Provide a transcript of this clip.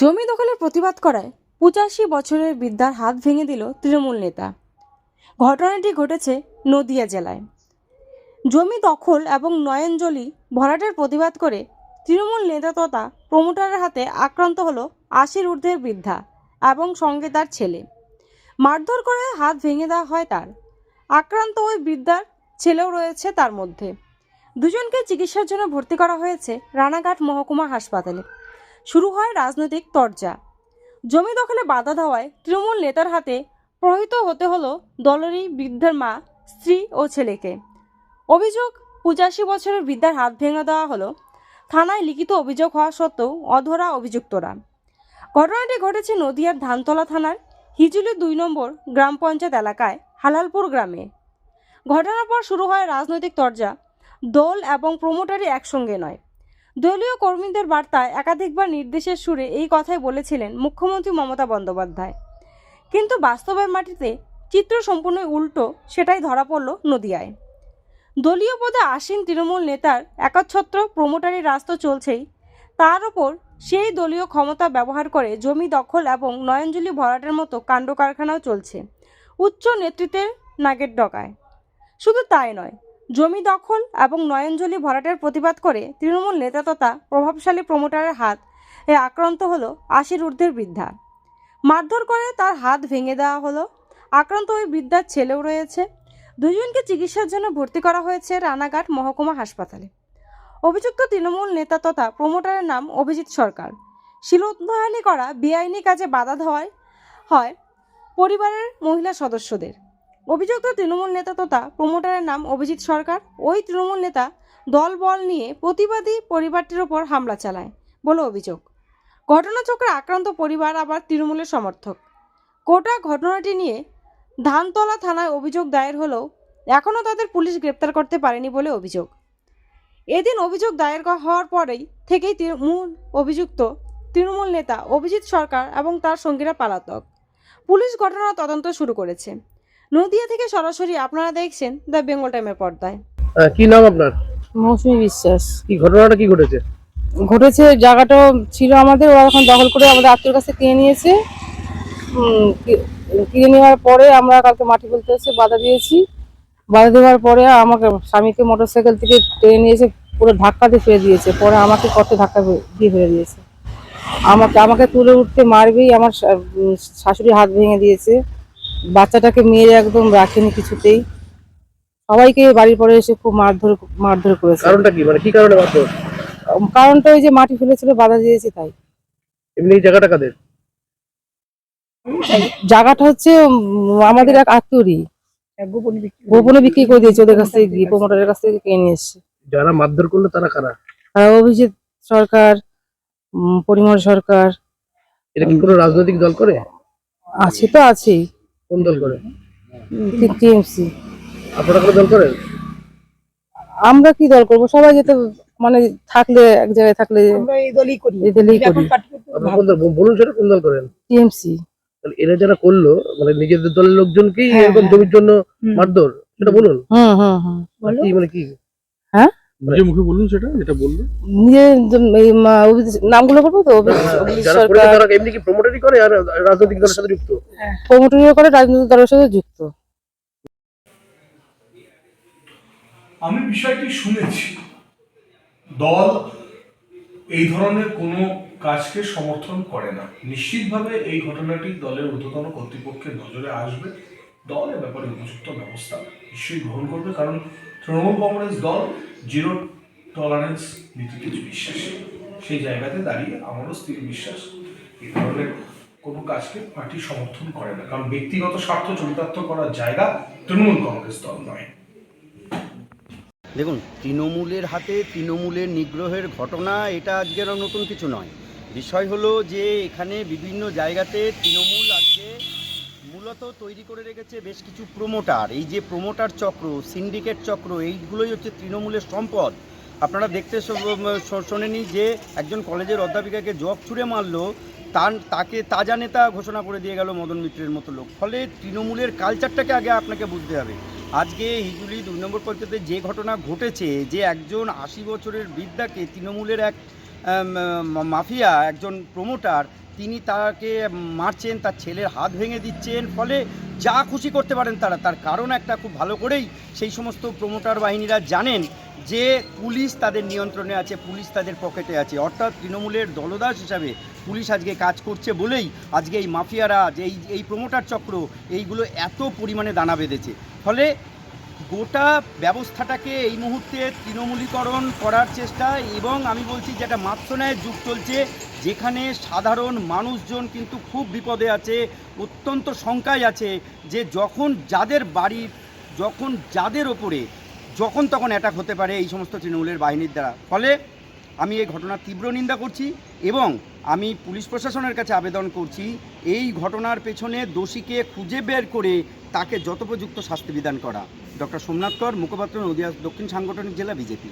জমি দখলের প্রতিবাদ করায় পঁচাশি বছরের বৃদ্ধার হাত ভেঙে দিল তৃণমূল নেতা। ঘটনাটি ঘটেছে নদিয়া জেলায়। জমি দখল এবং নয়নজলি ভরাটের প্রতিবাদ করে তৃণমূল নেতা তথা প্রমোটারের হাতে আক্রান্ত হলো আশির ঊর্ধ্বের বৃদ্ধা এবং সঙ্গে তার ছেলে। মারধর করে হাত ভেঙে দেওয়া হয় তার। আক্রান্ত ওই বৃদ্ধার ছেলেও রয়েছে তার মধ্যে। দুজনকে চিকিৎসার জন্য ভর্তি করা হয়েছে রানাঘাট মহকুমা হাসপাতালে। শুরু হয় রাজনৈতিক তরজা। জমি দখলে বাধা দেওয়ায় তৃণমূল নেতার হাতে প্রহিত হতে হলো দলেরই বৃদ্ধার মা, স্ত্রী ও ছেলেকে। অভিযোগ, পঁচাশি বছরের বৃদ্ধার হাত ভেঙে দেওয়া হলো। থানায় লিখিত অভিযোগ হওয়া সত্ত্বেও অধরা অভিযুক্তরা। ঘটনাটি ঘটেছে নদিয়ার ধানতলা থানার হিজুলি দুই নম্বর গ্রাম পঞ্চায়েত এলাকায় হালালপুর গ্রামে। ঘটনার পর শুরু হয় রাজনৈতিক তরজা। দল এবং প্রমোটারই একসঙ্গে নয়। দলীয় কর্মীদের বার্তায় একাধিকবার নির্দেশের সুরে এই কথাই বলেছিলেন মুখ্যমন্ত্রী মমতা বন্দ্যোপাধ্যায়। কিন্তু বাস্তবের মাটিতে চিত্র সম্পূর্ণ উল্টো, সেটাই ধরা পড়ল নদিয়ায়। দলীয় পদে আসীন তৃণমূল নেতার একচ্ছত্র প্রমোটারি রাস্তা চলছেই। তার ওপর সেই দলীয় ক্ষমতা ব্যবহার করে জমি দখল এবং নয়নজলি ভরাটের মতো কাণ্ড কারখানাও চলছে, উচ্চ নেতৃত্বের নাগের ডকায় শুধু তাই নয় জমি দখল এবং নয়নজলি ভরাটের প্রতিবাদ করে তৃণমূল নেতা তথা প্রভাবশালী প্রমোটারের হাত এ আক্রান্ত হলো আশির ঊর্ধ্বের বৃদ্ধা। মারধর করে তার হাত ভেঙে দেওয়া হলো। আক্রান্ত ওই বৃদ্ধার ছেলেও রয়েছে। দুজনকে চিকিৎসার জন্য ভর্তি করা হয়েছে রানাঘাট মহকুমা হাসপাতালে। অভিযুক্ত তৃণমূল নেতা তথা প্রমোটারের নাম অভিজিৎ সরকার। শিলোদ্ধায়নী করা বেআইনি কাজে বাধা দেওয়ায় হয় পরিবারের মহিলা সদস্যদের। অভিযুক্ত তৃণমূল নেতা তথা প্রমোটারের নাম অভিজিৎ সরকার। ওই তৃণমূল নেতা দল বল নিয়ে প্রতিবাদী পরিবারটির ওপর হামলা চালায় বলে অভিযোগ। ঘটনাচক্রে আক্রান্ত পরিবার আবার তৃণমূলের সমর্থক। কোটা ঘটনাটি নিয়ে ধানতলা থানায় অভিযোগ দায়ের হলেও এখনও তাদের পুলিশ গ্রেপ্তার করতে পারেনি বলে অভিযোগ। এদিন অভিযোগ দায়ের হওয়ার পরেই থেকেই মূল অভিযুক্ত তৃণমূল নেতা অভিজিৎ সরকার এবং তার সঙ্গীরা পালাতক। পুলিশ ঘটনার তদন্ত শুরু করেছে। নদিয়া থেকে সরাসরি আপনারা দেখছেন দ্য বেঙ্গল টাইমের পর্দায়। কি নাম আপনার? মৌসুমী বিশ্বাস। কি ঘটনাটা কি ঘটেছে? ঘটেছে জায়গাটা ছিল আমাদের ওরা এখন দখল করে আমাদের আত্মীয়র কাছে কিনে নিয়েছে। কিনে নেওয়ার পরে আমরা কালকে মাটি ফেলতে এসে বাধা দিয়েছি। বাধা দেওয়ার পরে আমাকে স্বামীকে মোটর সাইকেল থেকে টেনে নিয়েছে পুরো ধাক্কা দিয়ে ফেলে দিয়েছে। পরে আমাকে কত ধাক্কা দিয়ে ফেলে দিয়েছে। আমাকে আমাকে তুলে উঠতে মারবেই আমার শাশুড়ি হাত ভেঙে দিয়েছে। বাচ্চাটাকে মেরে একদম রাখেনি কিছুতেই। সবাইকে বাড়ির পরে এসে খুব মারধর মারধর করেছে। কারণটা কি? মানে কি কারণে মারধর? কারণটা ওই যে মাটি ফেলেছিল বাধা দিয়েছে তাই। এমনি জায়গাটা কাদের? জায়গাটা হচ্ছে আমাদের এক আত্মীয়রই। গোপনে বিক্রি করে দিয়েছে। ওদের কাছ থেকে গিয়ে প্রমোটারের কাছ থেকে কিনে নিয়ে এসছে। যারা মারধর করল তারা কারা? আর অভিজিৎ সরকার পরিমল সরকার। এটা কি কোনো রাজনৈতিক দল করে? আছে তো আছেই। কোন দল করে টিএমসি আপনারা কোনো দল করেন? আমরা কি দল করব? সবাই যেতে মানে থাকলে এক জায়গায় থাকলে এই দলই করি। আপনারা কোন দল বলুন সেটা কোন দল করেন? টিএমসি। তাহলে এরা যারা করল মানে নিজেদের দলের লোকজনকেই হ্যাঁ, এরকম হ্যাঁ। জমির জন্য মারধর সেটা বলুন। হুম হুম কি মানে কি? হ্যাঁ? মুখে বলুন সেটা যেটা বলল। নিজে নামগুলো বলব তো? সরকার এমনি কি প্রমোটারই করে আর রাজনৈতিক দলের সাথে যুক্ত? প্রমোটরিও করে রাজনৈতিক দলের সাথে যুক্ত। আমি বিষয়টি শুনেছি। দল এই ধরনের কোনো কাজকে সমর্থন করে না। নিশ্চিতভাবে এই ঘটনাটি দলের ঊর্ধ্বতন কর্তৃপক্ষের নজরে আসবে। দল এ ব্যাপারে উপযুক্ত ব্যবস্থা নিশ্চয়ই গ্রহণ করবে, কারণ তৃণমূল কংগ্রেস দল জিরো টলারেন্স নীতিতে বিশ্বাসী। সেই জায়গাতে দাঁড়িয়ে আমারও স্থির বিশ্বাস এই ধরনের কোনো কাজকে পার্টি সমর্থন করে না, কারণ ব্যক্তিগত স্বার্থ চরিতার্থ করার জায়গা তৃণমূল কংগ্রেস দল নয়। দেখুন, তৃণমূলের হাতে তৃণমূলের নিগ্রহের ঘটনা, এটা আজকের নতুন কিছু নয়। বিষয় হলো যে এখানে বিভিন্ন জায়গাতে তৃণমূল আজকে মূলত তৈরি করে রেখেছে বেশ কিছু প্রোমোটার এই যে প্রোমোটার চক্র সিন্ডিকেট চক্র, এইগুলোই হচ্ছে তৃণমূলের সম্পদ। আপনারা দেখতে শোনেনি যে একজন কলেজের অধ্যাপিকাকে জব ছুঁড়ে মারলো, তার, তাকে তাজা নেতা ঘোষণা করে দিয়ে গেল মদন মিত্রের মতো লোক। ফলে তৃণমূলের কালচারটাকে আগে আপনাকে বুঝতে হবে। আজকে হিজুলি দুই নম্বর পঞ্চায়েতে যে ঘটনা ঘটেছে, যে একজন আশি বছরের বৃদ্ধাকে তৃণমূলের এক মাফিয়া, একজন প্রমোটার তিনি তাকে মারছেন, তার ছেলের হাত ভেঙে দিচ্ছেন, ফলে যা খুশি করতে পারেন তারা। তার কারণ একটা খুব ভালো করেই সেই সমস্ত প্রমোটার বাহিনীরা জানেন যে পুলিশ তাদের নিয়ন্ত্রণে আছে, পুলিশ তাদের পকেটে আছে। অর্থাৎ তৃণমূলের দলদাস হিসাবে পুলিশ আজকে কাজ করছে বলেই আজকে এই মাফিয়ারা এই এই প্রমোটার চক্র, এইগুলো এত পরিমাণে দানা বেঁধেছে। ফলে গোটা ব্যবস্থাটাকে এই মুহূর্তে তৃণমূলীকরণ করার চেষ্টা এবং আমি বলছি যেটা মাৎসনায়ের যুগ চলছে, যেখানে সাধারণ মানুষজন কিন্তু খুব বিপদে আছে, অত্যন্ত শঙ্কায় আছে যে যখন যাদের বাড়ি, যখন যাদের ওপরে, যখন তখন অ্যাটাক হতে পারে এই সমস্ত তৃণমূলের বাহিনীর দ্বারা। ফলে আমি এই ঘটনার তীব্র নিন্দা করছি এবং আমি পুলিশ প্রশাসনের কাছে আবেদন করছি, এই ঘটনার পেছনে দোষীকে খুঁজে বের করে তাকে যথোপযুক্ত শাস্তি বিধান করা। ডক্টর সোমনাথ কর মুখপাত্র নদিয়া দক্ষিণ সাংগঠনিক জেলা বিজেপি।